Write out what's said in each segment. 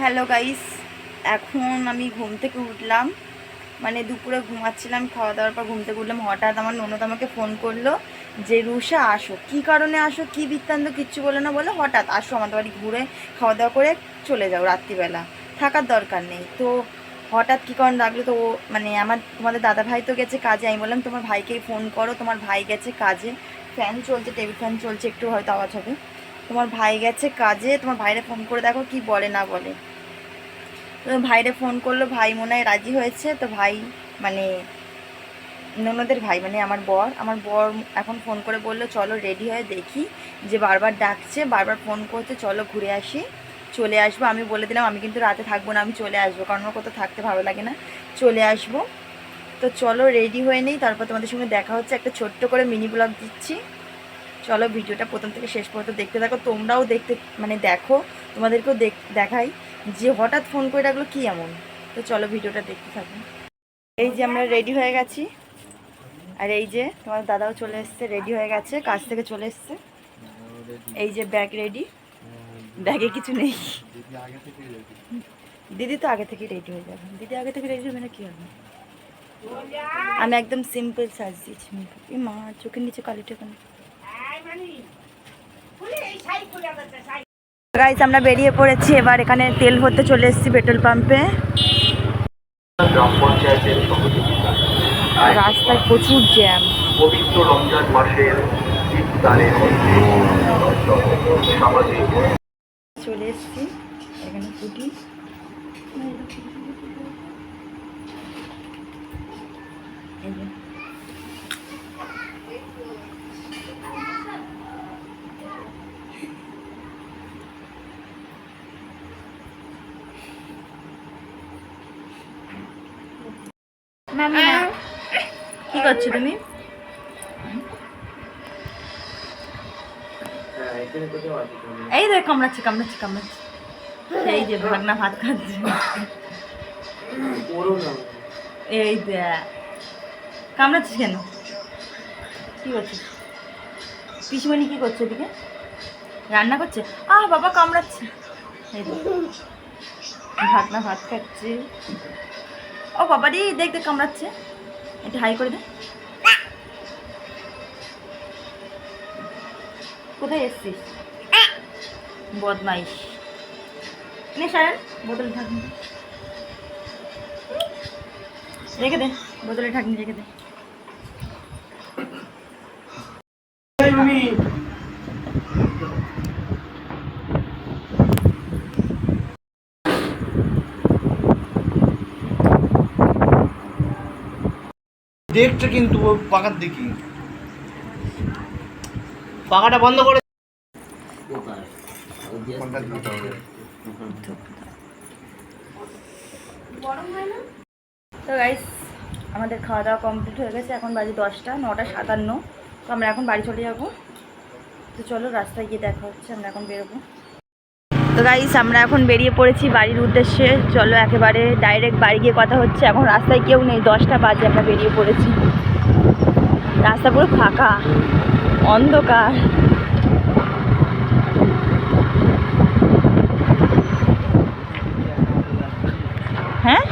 Hello guys, এখন আমি ঘুম থেকে উঠলাম। মানে দুপুরে ঘুমাচ্ছিলাম খাওয়া দাওয়ার পর ঘুম থেকে উঠলাম। হঠাৎ আমার ননদ আমাকে ফোন করল যে রুষা আসো। কি কারণে আসো? কি বৃত্তান্ত? কিচ্ছু বলে না, বলে। হঠাৎ আসো আমাদের বাড়ি ঘুরে খাওয়া দাওয়া করে চলে যাও রাত্রিবেলা। থাকার দরকার নেই। তো হঠাৎ কী কারণ লাগল? তো ও মানে আমার, তোমাদের দাদা ভাই তো গেছে কাজে। আমি বললাম, তোমার ভাইকেই ফোন করো। তোমার ভাই গেছে কাজে। ফ্যান চলছে টেবিল ফ্যান চলছে, একটু হয়তো আওয়াজ হবে। তোমার ভাই গেছে কাজে। তোমার ভাইরে ফোন করে দেখো কি বলে, না বলে। ভাইরে ফোন করল, ভাই মনে হয় রাজি হয়েছে। তো ভাই মানে ননদের ভাই মানে আমার বর আমার বর এখন ফোন করে বলল, চলো রেডি হয়ে দেখি যে বারবার ডাকছে, বারবার ফোন করছে, চলো ঘুরে আসি, চলে আসব। আমি বলে দিলাম, আমি কিন্তু রাতে থাকব না, আমি চলে আসব, কারণ আমার কোথাও থাকতে ভালো লাগে না, চলে আসব। তো চলো রেডি হয়ে নেই, তারপর তোমাদের সঙ্গে দেখা হচ্ছে, একটা ছোট্ট করে মিনি ব্লগ দিচ্ছি। চলো ভিডিওটা প্রথম থেকে শেষ পর্যন্ত দেখতে থাকো, তোমরাও দেখতে মানে দেখো তোমাদেরকেও দেখ, দেখাই যে হঠাৎ ফোন করে ডাকলো কি এমন। তো চলো ভিডিওটা দেখতে থাকো। এই যে আমরা রেডি হয়ে গেছি। আর এই যে তোমার দাদাও চলে এসছে রেডি হয়ে গেছে, কাজ থেকে চলে এসছে। এই যে ব্যাগ রেডি ব্যাগে কিছু নেই। দিদি তো আগে থেকে রেডি হয়ে যাবে। দিদি আগে থেকে রেডি হবে না কি হবে? আমি একদম সিম্পল সাজ দিয়েছি। এই মা, চোখের নিচে কালিটা কেন? গাইজ আমরা বেরিয়ে পড়েছি এবার এখানে তেল ভরতে চলে এসেছি পেট্রোল পাম্পে। রাস্তায় প্রচুর জ্যাম পবিত্র রমজান মাসের চলে এসেছি এখানে এই কি করছ তুমি? এই দেখ, কামড়াচ্ছে কামড়াচ্ছে কামড়াচ্ছে। এই যে ভাগনা ভাত খাচ্ছে। এই দেখ। কামড়াচ্ছিস কেন? কি করছিস? পিসিমণি কি করছে এদিকে? রান্না করছে? আহ বাবা কামড়াচ্ছে। এই ভাগনা ভাত খাচ্ছে। ও বাবা রে, দেখ দেখ, কামড়াচ্ছে। এটা হাই করে দে। কোথায় এসছিস? বদমাইশ। নে, সায়ন, বোতলে ঢাকনি রেখে দে, বোতলে ঢাকনি রেখে দে। দেখছে কিন্তু পাকার দেখি পাকাটা বন্ধ করে তো গাইস আমাদের খাওয়া দাওয়া কমপ্লিট হয়ে গেছে। এখন বাজে দশটা, নটা সাতান্ন। তো আমরা এখন বাড়ি চলে যাব। তো চলো রাস্তায় গিয়ে দেখা হচ্ছে, আমরা এখন বেরোবো। তো গাইস আমরা এখন বেরিয়ে পড়েছি বাড়ির উদ্দেশ্যে। চলো একেবারে ডাইরেক্ট বাড়ি গিয়ে কথা হচ্ছে। এখন রাস্তায় কেউ নেই, দশটা বাজে আমরা বেরিয়ে পড়েছি। রাস্তা পুরো ফাঁকা, অন্ধকার। হ্যাঁ?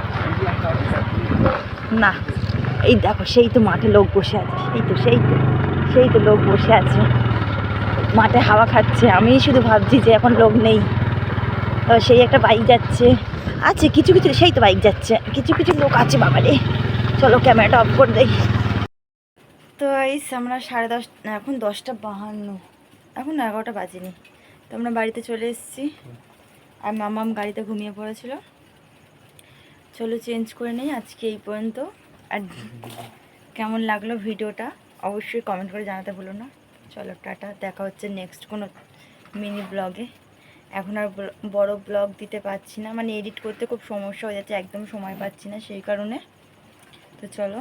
না, এই দেখো, সেই তো মাঠে লোক বসে আছে। সেই তো সেই তো সেই তো লোক বসে আছে। মাঠে হাওয়া খাচ্ছে। আমি শুধু ভাবছি যে এখন লোক নেই। সেই একটা বাইক যাচ্ছে। আছে, কিছু কিছু, সেই তো বাইক যাচ্ছে। কিছু কিছু লোক আছে বাবারে। চলো ক্যামেরাটা অফ করে দেই। তো এই আমরা সাড়ে দশ এখন দশটা বাহান্ন। এখন এগারোটা বাজেনি। তো আমরা বাড়িতে চলে এসেছি। আর মামাম গাড়িতে ঘুমিয়ে পড়েছিল। চলো চেঞ্জ করে নেই, আজকে এই পর্যন্ত। আর কেমন লাগল ভিডিওটা, অবশ্যই কমেন্ট করে জানাতে ভুলো না। চলো, টাটা। দেখা হচ্ছে নেক্সট কোনো মিনি ব্লগে এখন আর বড় ব্লগ দিতে পারছি না। মানে এডিট করতে খুব সমস্যা হয়ে যাচ্ছে, একদম সময় পাচ্ছি না সেই কারণে। তো চলো।